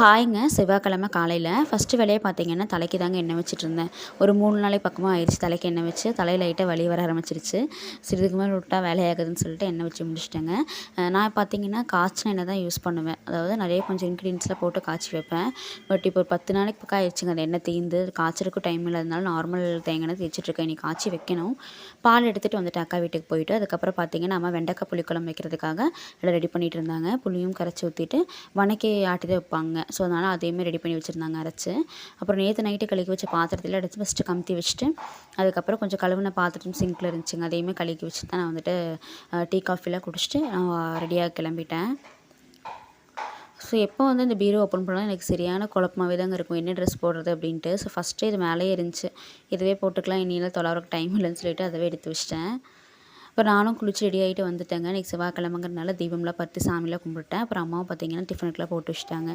ஹாய்ங்க செவ்வாய்க்கிழமை காலையில். ஃபஸ்ட்டு வேலையை பார்த்தீங்கன்னா தலைக்கு தாங்க எண்ணெய் வச்சுட்டு இருந்தேன். ஒரு மூணு நாளைக்கு பக்கமாக ஆயிடுச்சு தலைக்கு எண்ணெய் வச்சு. தலையில் லைட்டாக வலி வர ஆரம்பிச்சிருச்சு. சிறிதுக்கு மேலே விட்டால் வேலையாகுதுன்னு சொல்லிட்டு எண்ணெய் வச்சு முடிச்சிட்டேங்க. நான் பார்த்தீங்கன்னா காய்ச்சின எண்ணெய் தான் யூஸ் பண்ணுவேன். அதாவது நிறைய கொஞ்சம் இன்க்ரீடியன்ஸ்லாம் போட்டு காய்ச்சி வைப்பேன். பட் இப்போ ஒரு பத்து நாளைக்கு பக்கம் ஆயிடுச்சுங்க. அந்த எண்ணெய் தீந்து காய்ச்சறதுக்கு டைம் இல்லாதனால நார்மல் தேங்காய் தேய்ச்சிட்ருக்கேன் நீ காய்ச்சி வைக்கணும். பால் எடுத்துகிட்டு வந்துட்டு அக்கா வீட்டுக்கு போயிட்டு அதுக்கப்புறம் பார்த்தீங்கன்னா நம்ம வெண்டைக்காய் புளிக்குழம்பு வைக்கிறதுக்காக எல்லாம் ரெடி பண்ணிட்டு இருந்தாங்க. புளியும் கரைச்சி ஊற்றிட்டு வணக்கி ஆட்டி தான் வைப்பாங்க. ஸோ அதனால் அதையுமே ரெடி பண்ணி வச்சுருந்தாங்க அரைச்சி. அப்புறம் நேற்று நைட்டு கழுகி வச்ச பாத்திரத்தில் எடுத்து ஃபஸ்ட்டு கமுத்தி வச்சுட்டு அதுக்கப்புறம் கொஞ்சம் கழுவுன பாத்திரம் சிங்கில் இருந்துச்சுங்க அதையுமே கழுகி வச்சுட்டு தான் நான் வந்துட்டு டீ காஃபிலாம் குடிச்சிட்டு நான் ரெடியாக கிளம்பிட்டேன். ஸோ எப்போ வந்து இந்த பீரோ ஓப்பன் பண்ணாலும் எனக்கு சரியான குழப்பமாகவே தாங்க இருக்கும். என்ன ட்ரெஸ் போடுறது? அப்படின்ட்டு. ஸோ ஃபஸ்ட்டு இது மேலேயே இருந்துச்சு. இதுவே போட்டுக்கலாம் இனியெல்லாம் தொலைவரக்கு டைம் இல்லைன்னு சொல்லிட்டு அதவே எடுத்து வச்சிட்டேன். இப்போ நானும் குளிச்சு ரெடி ஆகிட்டு வந்துட்டேங்க. இன்றைக்கி செவ்வாய்க்கிழமைங்கிறதுனால தீபம்லாம் பற்றி சாமிலாம் கும்பிட்டேன் அப்புறம் அம்மாவும் பார்த்தீங்கன்னா டிஃபனுக்குலாம் போட்டு வச்சுட்டாங்க.